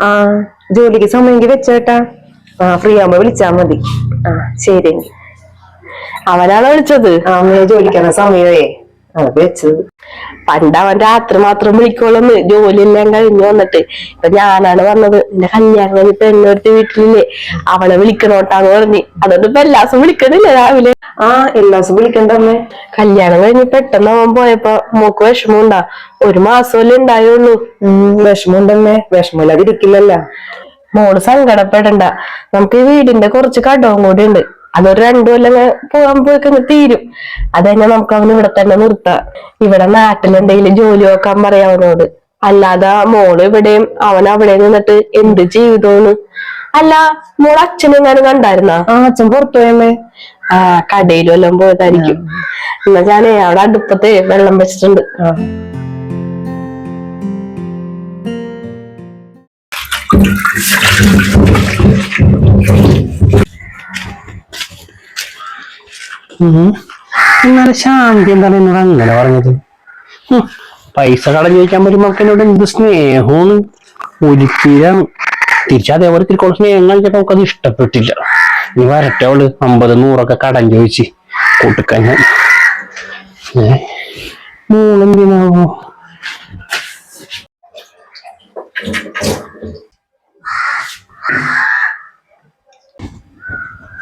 ആ ജോലിക്ക് സമയമെങ്കിൽ വെച്ചേട്ടാ. ആ ഫ്രീ ആവുമ്പോ വിളിച്ചാ മതി. ആ ശരി. അവനാണോ വിളിച്ചത്? ആ അമ്മയെ ജോലിക്കുന്ന സമയമേ വെച്ചത് പണ്ട് അവൻ രാത്രി മാത്രം വിളിക്കോളന്ന് ജോലിയെല്ലാം കഴിഞ്ഞു വന്നിട്ട്. ഇപ്പൊ ഞാനാണ് വന്നത്. എന്റെ കല്യാണം കഴിഞ്ഞ് പെണ്ണൊരുത്തി വീട്ടിലില്ലേ? അവളെ വിളിക്കണോട്ടാന്ന് പറഞ്ഞു. അതുകൊണ്ട് ഇപ്പൊ എല്ലാ ദിവസവും വിളിക്കണില്ല രാവിലെ. ആ എല്ലാ ദിവസവും വിളിക്കണ്ട കല്യാണം കഴിഞ്ഞ് പെട്ടെന്ന് അവൻ പോയപ്പോ മോക്ക് വിഷമമുണ്ടാ. ഒരു മാസമല്ലേ ഉണ്ടായുള്ളൂ. ഉം വിഷമമുണ്ടമ്മേ. വിഷമമില്ലാതിരിക്കില്ലല്ലോ. മോൾ സങ്കടപ്പെടണ്ട. നമുക്ക് ഈ വീടിന്റെ കുറച്ച് കടവും കൂടി ഉണ്ട്. അതൊരു രണ്ടു കൊല്ലം പോകാൻ പോയിക്കങ്ങ് തീരും. അത് കഴിഞ്ഞാൽ നമുക്ക് അവന് ഇവിടെ തന്നെ നിർത്താം. ഇവിടെ നാട്ടിലെന്തെങ്കിലും ജോലി നോക്കാൻ പറയാം അവനോട്. അല്ലാതെ മോൾ ഇവിടെയും അവൻ അവിടെ നിന്നിട്ട് എന്ത് ചെയ്തോന്ന്? അല്ല മോൾ അച്ഛനെങ്ങാനും കണ്ടായിരുന്ന? ആ അച്ഛൻ പുറത്തു പോയമ്മേ. ആ കടയിലും എല്ലാം പോയതായിരിക്കും. എന്നാ ഞാനേ അവിടെ അടുപ്പത്തെ വെള്ളം വെച്ചിട്ടുണ്ട്. ആ. ഇന്നലെ ശാന്തി എന്താണ് എന്നോട് അങ്ങനെ പറഞ്ഞത്? പൈസ കടം ചോദിക്കാൻ വരുമ്പോ എന്നോട് എന്ത് സ്നേഹമാണ് ഒരിക്കലും തിരിച്ച് അതേപോലെ തിരിക്കുള്ള സ്നേഹം കാണിച്ചപ്പോ നമുക്കത് ഇഷ്ടപ്പെട്ടില്ല. നീ വരട്ടെ അവൾ അമ്പത് നൂറൊക്കെ കടം ചോദിച്ച് കൂട്ടിക്കാൻ ഞാൻ. മൂളെന്തിനാവോ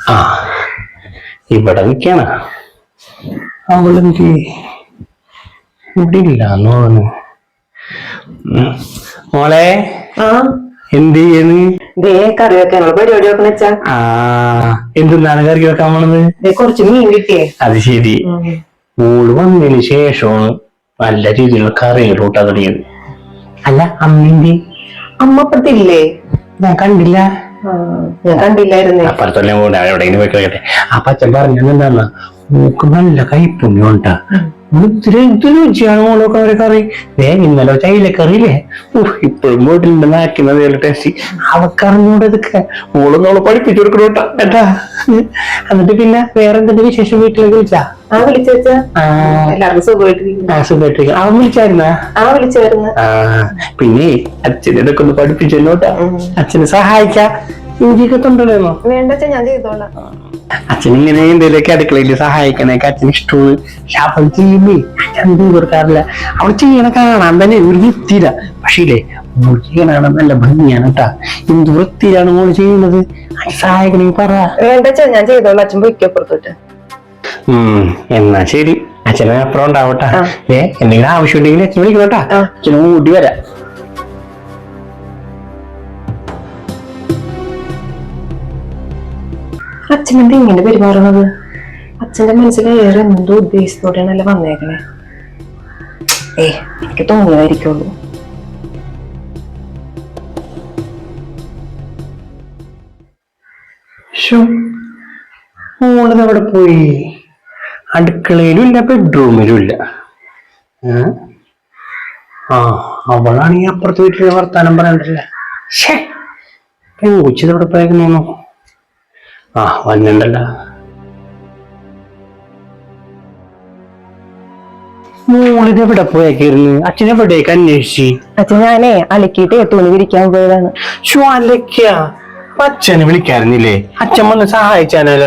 ആ. ഇവിടെ നിൽക്കണ. അവളെനിക്ക് ഇവിടെ ഇല്ല എന്ന് ഉം. മോളെ ആ? എന്ത് ചെയ്യുന്നു കറി വെക്കാനുള്ള പരിപാടി വെക്കണ വെച്ചാ. ആ എന്തിന്നാണ് കറി വെക്കാൻ പോണത്? കുറച്ച് മീൻ കിട്ടിയേ. അത് ശരി. മോൾ വന്നതിന് ശേഷമാണ് നല്ല രീതിയിലുള്ള കറികൾ കൂട്ടാൻ തുടങ്ങിയത്. അല്ല അമ്മിന്റെ അമ്മ അപ്പത്തില്ലേ ഞാൻ കണ്ടില്ല. കണ്ടില്ലായിരുന്നേ. അപ്പുറത്തല്ലേ പോകണ്ട എവിടെയെങ്കിലും പോയി പറഞ്ഞത് എന്താന്ന് മൂക്ക് നല്ല കൈപ്പുണ്യം ഉണ്ടാ ഇത്തിരി ഇത്തിരി രുചിയാണ് മോളൊക്കെ കറി. ദേ ഇന്നലെ ചൈല കറിയില്ലേ? ഇപ്പോഴും വീട്ടിലുണ്ട് നാക്കുന്നത് ടേസ്റ്റ് അവക്കറിഞ്ഞൂടെ ഇതൊക്കെ മോളും നമ്മളെ പഠിപ്പിച്ചു കൊടുക്കണോട്ടാ കേട്ടാ. എന്നിട്ട് പിന്നെ വേറെ എന്തെങ്കിലും വിശേഷം വീട്ടിലേക്ക് വിളിച്ചാ? ആ വിളിച്ചാ സുഖമായിട്ടിരിക്കും. അവൻ വിളിച്ചായിരുന്നാ? ആ വിളിച്ചായിരുന്നു. ആ പിന്നെ അച്ഛനെ ഇതൊക്കെ ഒന്ന് പഠിപ്പിച്ചു നോട്ടാ അച്ഛനെ സഹായിക്കാം. ഇങ്ങനെ എന്തെങ്കിലുമൊക്കെ അടുക്കളയിൽ സഹായിക്കണേക്ക് അച്ഛൻ ഇഷ്ടമാണ് പക്ഷെ അവൾ ചെയ്യുമ്പേ അച്ഛൻ എന്ത് കൊടുക്കാറില്ല. അവൾ ചെയ്യണ കാണാൻ തന്നെ ഒരു വൃത്തിയില്ല. പക്ഷേ മോൾ ചെയ്യണ നല്ല ഭംഗിയാണ് കേട്ടാ എന്ത് വൃത്തിയിലാണ് മോൾ ചെയ്യുന്നത്? അച്ഛൻ സഹായിക്കണമെങ്കിൽ പറ. വേണ്ട ഞാൻ ചെയ്തോളാം. അച്ഛൻ പൊയ്ക്കപ്പുറത്തോട്ട് ഉം എന്നാ ശരി. അച്ഛനെ അപ്പുറം ഉണ്ടാവട്ടെ ഏ എന്തെങ്കിലും ആവശ്യമുണ്ടെങ്കിൽ അച്ഛൻ വിളിക്കണോട്ടാ. അച്ഛനും കൂട്ടി വരാം. അച്ഛനെന്താ ഇങ്ങനെ പെരുമാറുന്നത്? അച്ഛന്റെ മനസ്സിൽ ഏറെ എന്തോ ഉദ്ദേശത്തോടെയാണല്ലോ വന്നേക്കണേ. ഏ എനിക്ക് തോന്നിയതായിരിക്കുള്ളൂ. മോളിത് എവിടെ പോയി? അടുക്കളയിലും ഇല്ല ബെഡ്റൂമിലും ഇല്ല. ആ അവളാണ് ഈ അപ്പുറത്ത് വീട്ടിലെ വർത്താനം പറയണ്ടല്ലേ? ഷേ പെൺകുച്ചിതവിടെ പോയേക്കുന്നു പോയേക്കുന്നു ആ വന്നിണ്ടല്ല. മോളിത് എവിടെ പോയേക്കായിരുന്നു? അച്ഛനെ എവിടേക്ക് അന്വേഷിച്ചു? അച്ഛൻ ഞാനേ അലക്കിയിട്ട് തുണി വിരിക്കാൻ പോയതാണ്. ഷ്വാലക്ക അച്ഛനെ വിളിക്കാറുന്നില്ലേ അച്ഛൻ വന്ന് സഹായിച്ചാനല്ല?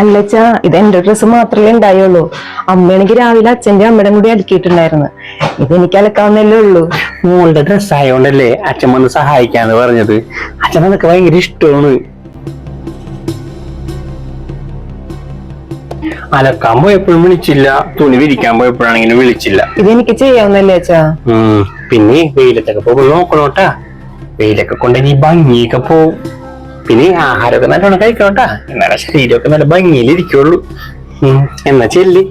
അല്ലച്ച ഇത് എന്റെ ഡ്രസ്സ് മാത്രമേ ഉണ്ടായുള്ളൂ. അമ്മയാണെങ്കിൽ രാവിലെ അച്ഛന്റെ അമ്മയുടെ കൂടി അലക്കിയിട്ടുണ്ടായിരുന്നു. ഇത് എനിക്ക് അലക്കാവുന്നല്ലേ ഉള്ളൂ. മോളുടെ ഡ്രസ്സ് ആയതുകൊണ്ടല്ലേ അച്ഛൻ വന്ന് സഹായിക്കാന്ന് പറഞ്ഞത്? അച്ഛൻ അതൊക്കെ ഭയങ്കര ഇഷ്ടമാണ്. അലക്കാൻ പോയപ്പോഴും വിളിച്ചില്ല തുണി വിരിക്കാൻ പോയപ്പോഴാണെങ്കിലും വിളിച്ചില്ല. ഇത് എനിക്ക് ചെയ്യാവുന്നല്ലേ അച്ഛാ പിന്നെ വെയിലത്തൊക്കെ പോകുമ്പോൾ നോക്കണോട്ടാ. വെയിലൊക്കെ കൊണ്ട് നീ ഭംഗിയൊക്കെ പോവും. പിന്നെ ആഹാരമൊക്കെ നല്ലോണം കഴിക്കണോട്ടാ. എന്നാലേ ശരീരമൊക്കെ നല്ല ഭംഗിയിലിരിക്കുള്ളൂ. എന്നാ ചെല്ലി.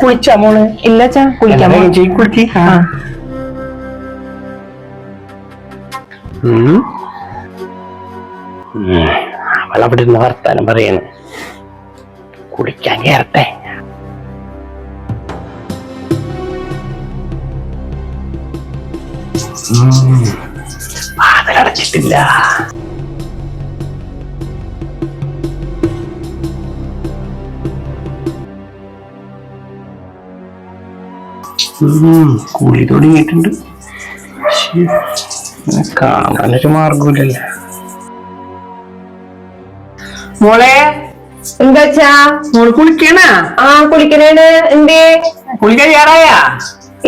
കുളിച്ചാ മോൾ? ഇല്ല അച്ഛാ കുളിക്കാൻ കുളിക്ക്. ഉം. അവളവിടെ ഇരുന്ന് വർത്താനം പറയാണ്. കുളിക്കാൻ കയറട്ടെ. വാതിലടച്ചിട്ടില്ല. കുളി തുടങ്ങിയിട്ടുണ്ട്. കാണാനൊരു മാർഗമില്ലല്ലേ മോളെ എന്താച്ചാ? മോൾ കുളിക്കണ? ആ കുളിക്കണേണ്. എന്തേ കുളിക്കാൻ തയ്യാറായ?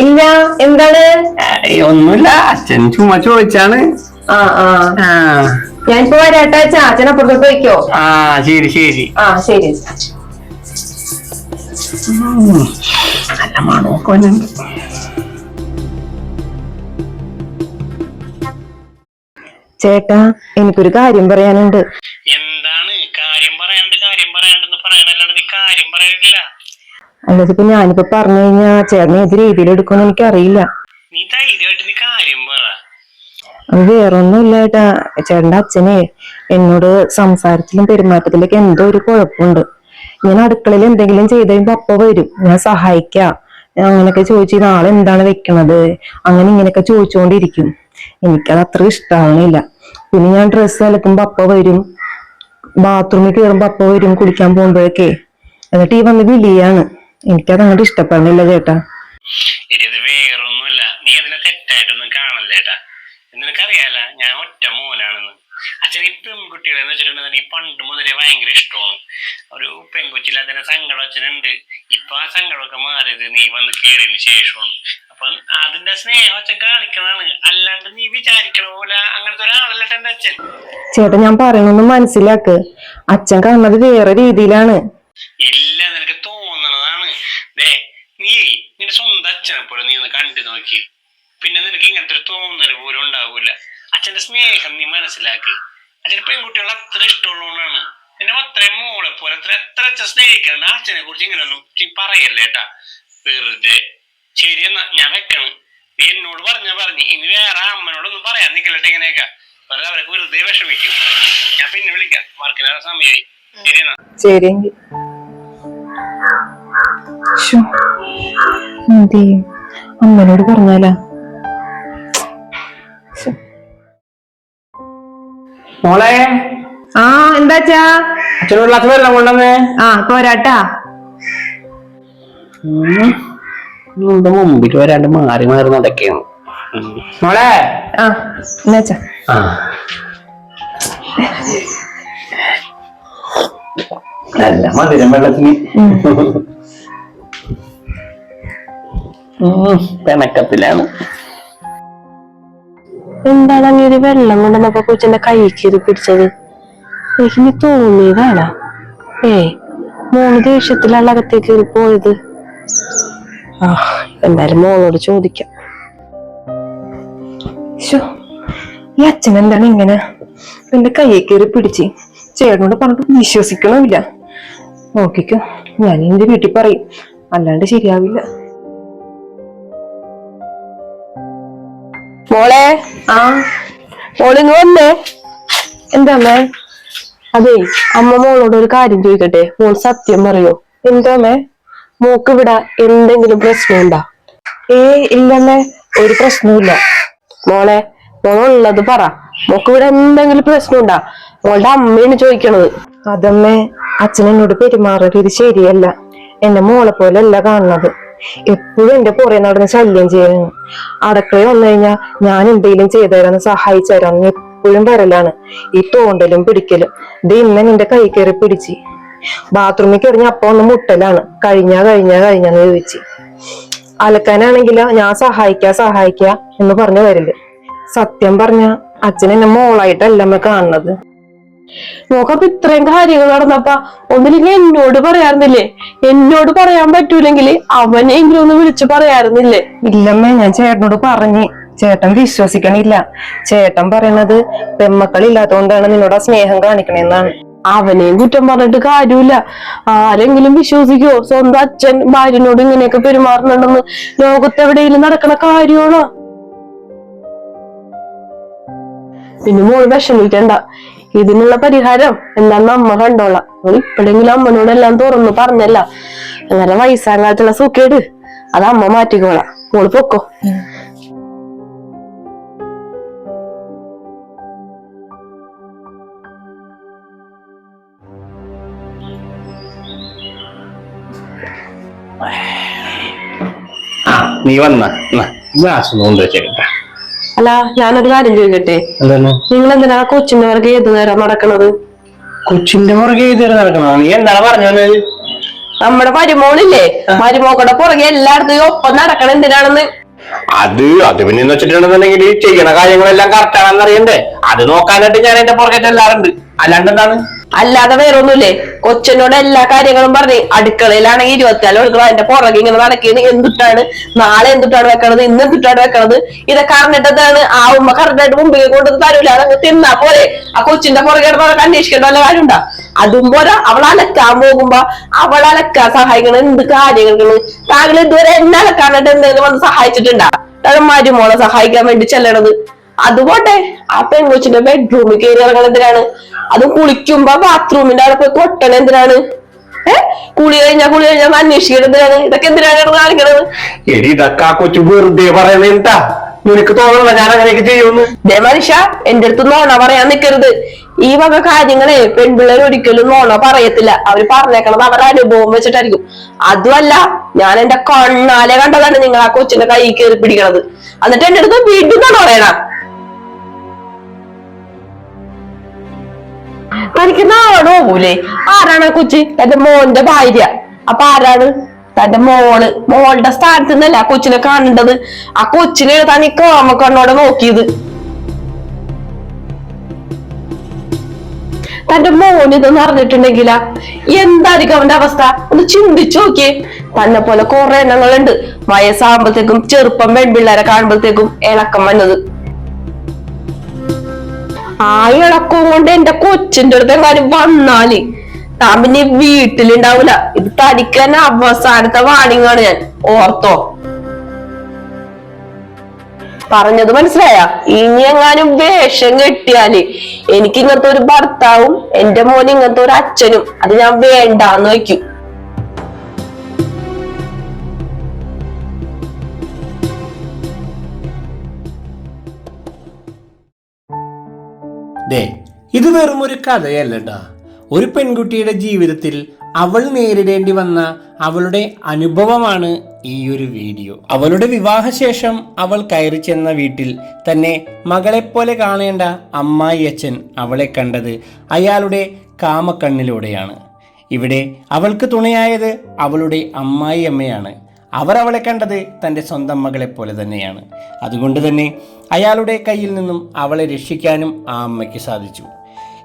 ഇല്ല. എന്താണ്? ഒന്നുമില്ല. അച്ഛൻ ചുമ്മാ ചോദിച്ചാണ്. ആ ആ. ഞാൻ ഞാനിപ്പോ വരാട്ടാ. അച്ഛാ അച്ഛനെ പുറത്തോട്ട് വയ്ക്കോ ആ ശരി ശരി. ആ ശരി. നല്ല മണമൊക്കെ വരുന്നുണ്ട്. ചേട്ടാ എനിക്കൊരു കാര്യം പറയാനുണ്ട് എന്താണ് കാര്യം പറയാണ്ട് കാര്യം പറയാണ്ടെന്ന് പറയണല്ലാണ്ട് നീ കാര്യം ഇപ്പൊ ഞാനിപ്പോ പറഞ്ഞു കഴിഞ്ഞാ ചേട്ടനെ ഏത് രീതിയിൽ എടുക്കുമെന്ന് എനിക്കറിയില്ല. നീ ധൈര്യമായിട്ട് നീ കാര്യം പറ. അത് വേറൊന്നുമില്ല ഏട്ടാ. ചേട്ടന്റെ അച്ഛനെ എന്നോട് സംസാരത്തിലും പെരുമാറ്റത്തിലൊക്കെ എന്തോ ഒരു കുഴപ്പമുണ്ട്. ഞാൻ അടുക്കളയിൽ എന്തെങ്കിലും ചെയ്ത് കഴിയുമ്പോ അപ്പ വരും. ഞാൻ സഹായിക്കാം. ഞാൻ അങ്ങനെയൊക്കെ ചോദിച്ചു നാളെ എന്താണ് വെക്കണത്? അങ്ങനെ ഇങ്ങനെയൊക്കെ ചോദിച്ചുകൊണ്ടിരിക്കും എനിക്കത് അത്ര ഇഷ്ടമാവണില്ല പിന്നെ ഞാൻ ഡ്രസ്സ് അലക്കുമ്പോ അപ്പ വരും. ബാത്റൂമിൽ കയറുമ്പോ അപ്പ വരും കുളിക്കാൻ പോകുമ്പോഴൊക്കെ. എന്നിട്ട് ഈ വന്ന് വിളിയാണ്. എനിക്കത് അങ്ങോട്ട് ഇഷ്ടപ്പെടുന്നില്ല ചേട്ടാ ഇത് വേറൊന്നുമല്ല. നീ അതിനെ തെറ്റായിട്ടൊന്നും കാണല്ലേട്ടാ നിനക്കറിയാല ഞാൻ ഒറ്റ മോനാണെന്ന്. അച്ഛൻ ഈ പെൺകുട്ടികളെ എന്ന് വെച്ചിട്ടുണ്ടെങ്കിൽ പണ്ട് മുതലേ ഭയങ്കര ഇഷ്ടമാണ്. ഒരു പെൺകുച്ചില്ലാത്തതിന്റെ സങ്കടം അച്ഛനുണ്ട്. ഇപ്പൊ ആ സങ്കടമൊക്കെ മാറിയത് നീ വന്ന് കയറിയതിന് ശേഷമാണ്. അപ്പൊ അതിന്റെ സ്നേഹം അച്ഛൻ അല്ലാണ്ട് നീ വിചാരിക്കണ പോലെ അങ്ങനത്തെ ഒരാളല്ലട്ടെ എന്റെ അച്ഛൻ. ചേട്ടാ ഞാൻ പറയണൊന്നും മനസ്സിലാക്ക്. അച്ഛൻ കാണുന്നത് വേറെ രീതിയിലാണ്. ഇല്ല നിനക്ക് തോന്നണതാണ്. ദേ നീ നിന്റെ സ്വന്തം അച്ഛനെ പോലെ നീ ഒന്ന് കണ്ടു നോക്കി. പിന്നെ നിനക്ക് ഇങ്ങനത്തെ ഒരു തോന്നൽ പോലും ഉണ്ടാവൂല. അച്ഛന്റെ സ്നേഹം നീ മനസ്സിലാക്കി. അച്ഛന് പെൺകുട്ടികൾ അത്ര ഇഷ്ടമുള്ളതുകൊണ്ടാണ്. നിന്നെ അത്രയും മോളെ പോലെ അത്ര എത്ര അച്ഛൻ സ്നേഹിക്കണം അച്ഛനെ കുറിച്ച് ഇങ്ങനെയൊന്നും പറയല്ലേ ഏട്ടാ. വെറുതെ. ശരി എന്നാ ഞാൻ വെക്കണം. നീ എന്നോട് പറഞ്ഞ പറഞ്ഞു. ഇനി വേറെ അമ്മനോടൊന്നും പറയാൻ നിൽക്കലട്ടെ ഇങ്ങനെയൊക്കെ. വെറുതെ അവരൊക്കെ വെറുതെ വിഷമിക്കും. ഞാൻ പിന്നെ വിളിക്കാം. വർക്കിന് സമയമായി ശരി എന്നാ. ശരി എന്ത് ചെയ്യും അമ്മനോട് പറഞ്ഞാലാ മോളെ? ആ എന്താച്ചാ അച്ഛനോട് വെള്ളം കൊണ്ടുവന്നേ. ആ പോരാട്ടാ. മുമ്പിൽ വരാണ്ട് മാറി മാറി നടക്കുന്നു മോളെ? ആ എന്നാച്ചാ ആ. നല്ല മധുരം വെള്ളത്തിന്. പിണക്കത്തിലാണ് എന്താണ് അങ്ങനെ വെള്ളം കൊണ്ടുവന്നപ്പോ കൊച്ചിന്റെ കൈക്ക് ഇത് പിടിച്ചത്? എനിക്ക് തോന്നിയതാണ്? ഏ മോൾ ദേഷ്യത്തിലുള്ള അകത്തേക്ക് കയറി പോയത്. ആ എന്തായാലും മോളോട് ചോദിക്കാം. ഈ അച്ഛൻ എന്താണ് ഇങ്ങനെ? എന്റെ കൈയെ കയറി പിടിച്ച് ചേട്ടനോട് പറഞ്ഞിട്ട് വിശ്വസിക്കണമില്ല. നോക്കിക്കോ. ഞാൻ എന്റെ വീട്ടിൽ പറയും. അല്ലാണ്ട് ശരിയാവില്ല. മോളെ? ആ. മോളിങ് വന്നേ. എന്താ അമ്മേ? അതെ അമ്മ മോളോട് ഒരു കാര്യം ചോദിക്കട്ടെ? മോൾ സത്യം പറയോ? എന്താ അമ്മേ? മോക്ക് ഇവിടെ എന്തെങ്കിലും പ്രശ്നമുണ്ടാ? ഏ ഇല്ലമ്മേ ഒരു പ്രശ്നവുമില്ല. മോളെ മോളുള്ളത് പറ. മോക്ക് ഇവിടെ എന്തെങ്കിലും പ്രശ്നമുണ്ടാ? മോളുടെ അമ്മയാണ് ചോദിക്കണത്. അതമ്മേ അച്ഛനെന്നോട് പെരുമാറിയ രീതി ശരിയല്ല. എന്റെ മോളെ പോലെ അല്ല കാണുന്നത്. എപ്പോഴും എന്റെ പുറ നടന്ന് ശല്യം ചെയ്യുന്നു. അടക്കളയിൽ വന്നു കഴിഞ്ഞാൽ ഞാൻ എന്തെങ്കിലും ചെയ്തു തരാന്ന് സഹായിച്ചു തരാന്ന് എപ്പോഴും വരലാണ്. ഈ തോണ്ടലും പിടിക്കലും. ഇത് ഇന്ന് നിന്റെ കൈ കയറി പിടിച്ച്. ബാത്റൂമിൽ കയറിഞ്ഞ അപ്പൊ ഒന്ന് മുട്ടലാണ്. കഴിഞ്ഞാ കഴിഞ്ഞാ കഴിഞ്ഞാന്ന് ചോദിച്ച്. അലക്കാനാണെങ്കിലോ ഞാൻ സഹായിക്കാ സഹായിക്കാ എന്ന് പറഞ്ഞു വരില്ല സത്യം പറഞ്ഞ അച്ഛൻ എന്നെ മോളായിട്ടല്ല കാണുന്നത്. നോക്കപ്പൊ ഇത്രയും കാര്യങ്ങൾ നടന്നപ്പ ഒന്നില്ലെങ്കിൽ എന്നോട് പറയാറുന്നില്ലേ? എന്നോട് പറയാൻ പറ്റൂലെങ്കിൽ അവനെങ്കിലും ഒന്ന് വിളിച്ചു പറയാറുന്നില്ലേ? ഇല്ലമ്മേ ഞാൻ ചേട്ടനോട് പറഞ്ഞു. ചേട്ടൻ വിശ്വസിക്കണില്ല. ചേട്ടൻ പറയണത് പെമ്മക്കളില്ലാത്തോണ്ടാണ് നിന്നോട് ആ സ്നേഹം കാണിക്കണെന്നാണ്. അവനെയും കുറ്റം പറഞ്ഞിട്ട് കാര്യമില്ല. ആരെങ്കിലും വിശ്വസിക്കോ? സ്വന്തം അച്ഛൻ ഭാര്യനോട് ഇങ്ങനെയൊക്കെ പെരുമാറുന്നുണ്ടെന്ന് ലോകത്തെവിടെയെങ്കിലും നടക്കണ കാര്യമാണോ? പിന്നെ മോൾ വിഷമിക്കണ്ട. ഇതിനുള്ള പരിഹാരം എന്താന്ന് അമ്മ കണ്ടോളാം. മോൾ ഇപ്പോഴെങ്കിലും അമ്മനോട് എല്ലാം തുറന്നു പറഞ്ഞല്ല. അങ്ങനെ വയസ്സാകാലത്തുള്ള സൂക്കേട് അത് അമ്മ മാറ്റിക്കോളാം. മോൾ പൊക്കോ. നീ വന്ന ഗ്ലാസ് ഒന്ന് കൊണ്ടുവച്ചേക്കട്ടെ അല്ല ഞാനൊരു കാര്യം ചോദിക്കട്ടെ? എന്താണ്? നിങ്ങൾ എന്തിനാ കൊച്ചിന്റെ പുറകെ ഏത് നേരം നടക്കണത്? കൊച്ചിന്റെ പുറകെ ഇതുവരെ നടക്കണം നീ എന്താണ് പറഞ്ഞത്? നമ്മുടെ മരുമോളില്ലേ? മരുമോക്കടെ പുറകെ എല്ലായിടത്തും ഒപ്പം നടക്കണം എന്തിനാണെന്ന്? അത് അത് പിന്നെ എന്ന് വെച്ചിട്ടുണ്ടെന്നുണ്ടെങ്കിൽ ചെയ്യണ കാര്യങ്ങളെല്ലാം കറക്റ്റ് ആണെന്ന് അറിയണ്ടേ? അത് നോക്കാനായിട്ട് ഞാൻ എന്റെ പുറകെ ചെല്ലാറുണ്ട്. അല്ലാണ്ട് എന്താണ്? അല്ലാതെ വേറെ ഒന്നുമില്ലേ കൊച്ചിനോട് എല്ലാ കാര്യങ്ങളും പറഞ്ഞ് അടുക്കളയിലാണെങ്കിൽ ഇരുപത്തിനാല് മണിക്കൂർ അതിന്റെ പുറകെ ഇങ്ങനെ നടക്കുന്നത്. എന്തുട്ടാണ്? നാളെ എന്തുട്ടാണ് വെക്കണത്? ഇന്ന് എന്തുട്ടാണ് വെക്കണത്? ഇതൊക്കെ അറിഞ്ഞിട്ടതാണ് ആ ഉമ്മ കറക്റ്റായിട്ട് മുമ്പിൽ കൊണ്ട് തരൂല. അതങ്ങ് തിന്നാ പോലെ ആ കൊച്ചിന്റെ പുറകെ കിടന്നതൊക്കെ അന്വേഷിക്കേണ്ട വല്ല കാര്യമുണ്ടാ? അതും പോരാ. അവൾ അലക്കാൻ പോകുമ്പോ അവൾ അലക്കാൻ സഹായിക്കണം എന്ത് കാര്യങ്ങളാണ് താങ്കൾ ഇതുവരെ എന്നെ അലക്കാനായിട്ട് എന്തെങ്കിലും വന്ന് സഹായിച്ചിട്ടുണ്ടാ? മരുമോളെ സഹായിക്കാൻ വേണ്ടി ചെല്ലണത്. അതുപോട്ടെ ആ പെൺകൊച്ചിന്റെ ബെഡ്റൂമിൽ കയറി ഇറങ്ങണ എന്തിനാണ്? അത് കുളിക്കുമ്പോ ബാത്റൂമിന്റെ അവിടെ പോയി കൊട്ടണ എന്തിനാണ്? ഏ? കുളി കഴിഞ്ഞാ കുളി കഴിഞ്ഞാ അന്വേഷിക്കണം എന്തിനാണ്? ഇതൊക്കെ എന്തിനാണ് കാണിക്കണത്? എടി ഇതൊക്കെ ആ കൊച്ചു വെറുതെ പറയണേട്ടാ നിനക്ക് തോന്നണ ഞാൻ അങ്ങനെയൊക്കെ ചെയ്യുമെന്ന്. മനുഷ്യ എന്റെ അടുത്ത് നോണ പറയാൻ നിക്കരുത്. ഈ വക കാര്യങ്ങളെ പെൺപിള്ളേർ ഒരിക്കലും നോണ പറയത്തില്ല. അവർ പറഞ്ഞേക്കണത് അവരുടെ അനുഭവം വെച്ചിട്ടായിരിക്കും. അതുമല്ല ഞാൻ എന്റെ കണ്ണാലെ കണ്ടതാണ് നിങ്ങൾ ആ കൊച്ചിന്റെ കൈ കയറി പിടിക്കണത്. എന്നിട്ട് എന്റെ അടുത്ത് വീണ്ടും നോണ പറയണ തനിക്ക് നാണോ പോലേ ആരാണ് ആ കൊച്ചി? എന്റെ മോന്റെ ഭാര്യ. അപ്പൊ ആരാണ്? തന്റെ മോൾ. മോളുടെ സ്ഥാനത്ത് നിന്നല്ല ആ കൊച്ചിനെ കാണേണ്ടത്? ആ കൊച്ചിനെ തനിക്ക് ഈ കാമക്കണ്ണോടെ നോക്കിയത്. തന്റെ മോന് ഇതെന്ന് അറിഞ്ഞിട്ടുണ്ടെങ്കിലാ? എന്തായിരിക്കും അവന്റെ അവസ്ഥ? ഒന്ന് ചിന്തിച്ചു നോക്കിയേ. തന്നെ പോലെ കുറെ എണ്ണങ്ങളുണ്ട്. വയസ്സാകുമ്പോഴത്തേക്കും ചെറുപ്പം പെൺപിള്ളേരെ കാണുമ്പോഴത്തേക്കും ഇളക്കം വന്നത്. ആ ഇളക്കവും കൊണ്ട് എന്റെ കൊച്ചിന്റെ അടുത്ത് എങ്ങാനും വന്നാൽ താൻ പിന്നെ വീട്ടിലുണ്ടാവൂല. ഇത് തനിക്ക് തന്നെ അവസാനത്തെ വാണിങ്ങാണ് ഞാൻ. ഓർത്തോ? പറഞ്ഞത് മനസ്സിലായ? ഇനി എങ്ങാനും വേഷം കെട്ടിയാൽ എനിക്ക് ഇങ്ങനത്തെ ഒരു ഭർത്താവും എന്റെ മോന് ഇങ്ങനത്തെ ഒരു അച്ഛനും അത് ഞാൻ വേണ്ടാന്ന് വെക്കും ദേ ഇത് വെറും ഒരു കഥയല്ലടാ. ഒരു പെൺകുട്ടിയുടെ ജീവിതത്തിൽ അവൾ നേരിടേണ്ടി വന്ന അവളുടെ അനുഭവമാണ് ഈ ഒരു വീഡിയോ. അവളുടെ വിവാഹശേഷം അവൾ കയറി ചെന്ന വീട്ടിൽ തന്നെ മകളെപ്പോലെ കാണേണ്ട അമ്മായി അച്ഛൻ അവളെ കണ്ടത് അയാളുടെ കാമക്കണ്ണിലൂടെയാണ്. ഇവിടെ അവൾക്ക് തുണയായത് അവളുടെ അമ്മായി അമ്മയാണ്. അവർ അവളെ കണ്ടത് തന്റെ സ്വന്തം മകളെ പോലെ തന്നെയാണ്. അതുകൊണ്ട് തന്നെ അയാളുടെ കയ്യിൽ നിന്നും അവളെ രക്ഷിക്കാനും ആ അമ്മയ്ക്ക് സാധിച്ചു.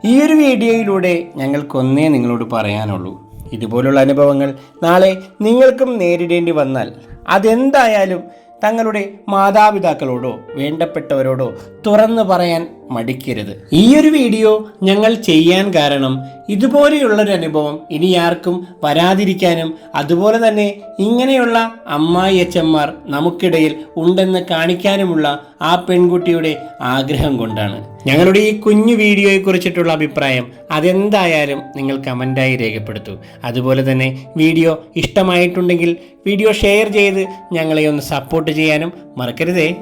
ഈ ഒരു വീഡിയോയിലൂടെ ഞങ്ങൾക്കൊന്നേ നിങ്ങളോട് പറയാനുള്ളൂ. ഇതുപോലുള്ള അനുഭവങ്ങൾ നാളെ നിങ്ങൾക്കും നേരിടേണ്ടി വന്നാൽ അതെന്തായാലും തങ്ങളുടെ മാതാപിതാക്കളോടോ വേണ്ടപ്പെട്ടവരോടോ തുറന്നു പറയാൻ മടിക്കരുത്. ഈ ഒരു വീഡിയോ ഞങ്ങൾ ചെയ്യാൻ കാരണം ഇതുപോലെയുള്ളൊരു അനുഭവം ഇനി ആർക്കും വരാതിരിക്കാനും അതുപോലെ തന്നെ ഇങ്ങനെയുള്ള അമ്മായി അച്ഛന്മാർ നമുക്കിടയിൽ ഉണ്ടെന്ന് കാണിക്കാനുമുള്ള ആ പെൺകുട്ടിയുടെ ആഗ്രഹം കൊണ്ടാണ്. ഞങ്ങളുടെ ഈ കുഞ്ഞു വീഡിയോയെ കുറിച്ചിട്ടുള്ള അഭിപ്രായം അതെന്തായാലും നിങ്ങൾ കമന്റായി രേഖപ്പെടുത്തൂ. അതുപോലെ തന്നെ വീഡിയോ ഇഷ്ടമായിട്ടുണ്ടെങ്കിൽ വീഡിയോ ഷെയർ ചെയ്ത് ഞങ്ങളെ ഒന്ന് സപ്പോർട്ട് ചെയ്യാനും മറക്കരുതേ.